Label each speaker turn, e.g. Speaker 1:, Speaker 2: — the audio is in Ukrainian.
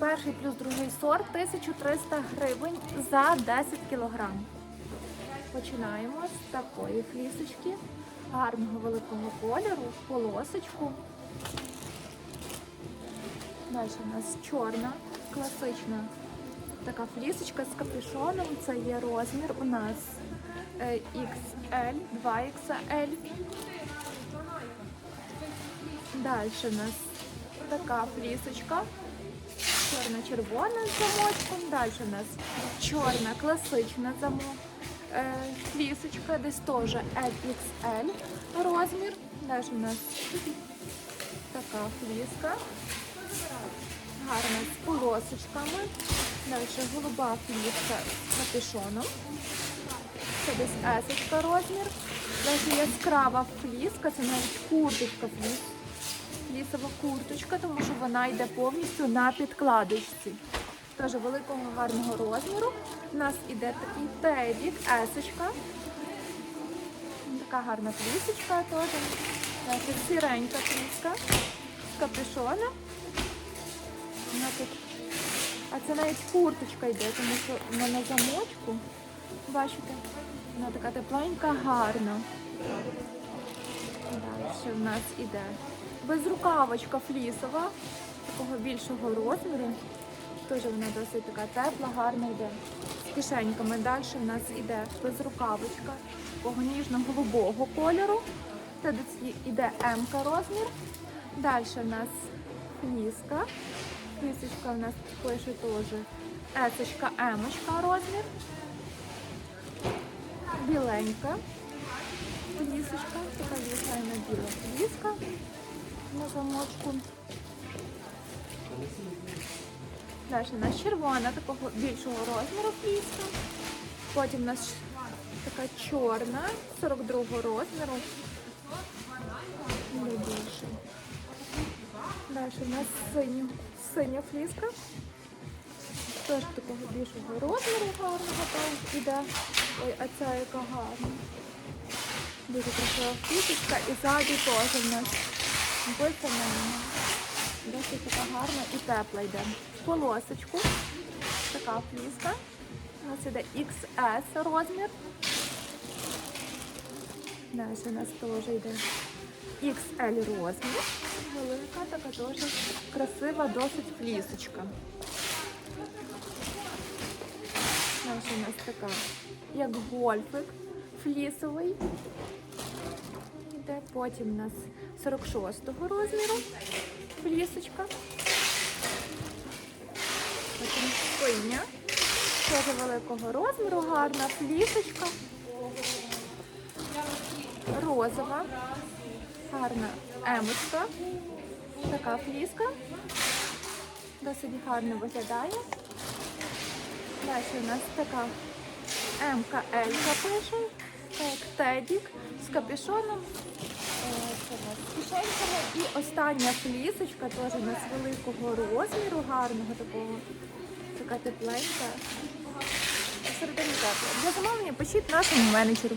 Speaker 1: перший плюс другий сорт 1300 гривень за 10 кілограм. Починаємо з такої флісочки, гарного великого кольору, полосочку. Далі у нас чорна, класична така флісочка з капюшоном. Це є розмір у нас е, XL, 2XL. Далі у нас така флісочка. Чорно-червона з замочком. Далі у нас чорна класична замок. Е, флісочка, десь теж LXL розмір. Далі у нас така фліска. Гарна з полосочками. Далі голуба фліска з капюшоном. Це десь есочка розмір. Далі яскрава фліска, це навіть курточка фліс. Лісова курточка, тому що вона йде повністю на підкладочці. Теж великого гарного розміру. У нас іде такий тедік, есочка. Така гарна флісочка теж. Сіренька фліска з капюшона. Тут. А це навіть курточка йде, тому що вона на замочку. Бачите? Вона така тепленька, гарна. Далі в нас іде безрукавочка флісова, такого більшого розміру. Теж вона досить така тепла, гарна йде. З кишеньками. Далі в нас іде безрукавочка такого ніжно-голубого кольору. Це іде М розмір. Далі в нас фліска. Флісочка в нас пише теж есочка, емочка розмір. Біленька. Флісочка, така звичайна на замочку. Далі у нас червона, такого більшого розміру фліска. Потім у нас така чорна, 42 розміру. Не більше. Далі у нас синя, синя фліска. Теж такого більшого розміру гарного там іде. Ой, а ця яка гарна. Дуже красива флісочка і ззаді теж в нас висунена. Досить така гарна і тепла йде. Полосочку. Така фліска. У нас іде XS розмір. Далі у нас теж йде XL розмір. Велика така теж красива, досить флісочка. Далі у нас така, як гольфик флісовий. Іде. Потім у нас 46-го розміру флісочка. Потім спиня. Теж великого розміру, гарна флісочка. Розова. Гарна емочка. Така фліска. Досить гарно виглядає. Далі у нас така МК Елька пише, тедік з капюшоном, е, з кишеньками. І остання флісочка теж у нас великого розміру, гарного такого, така тепленька. Для замовлення пишіть нашому менеджеру.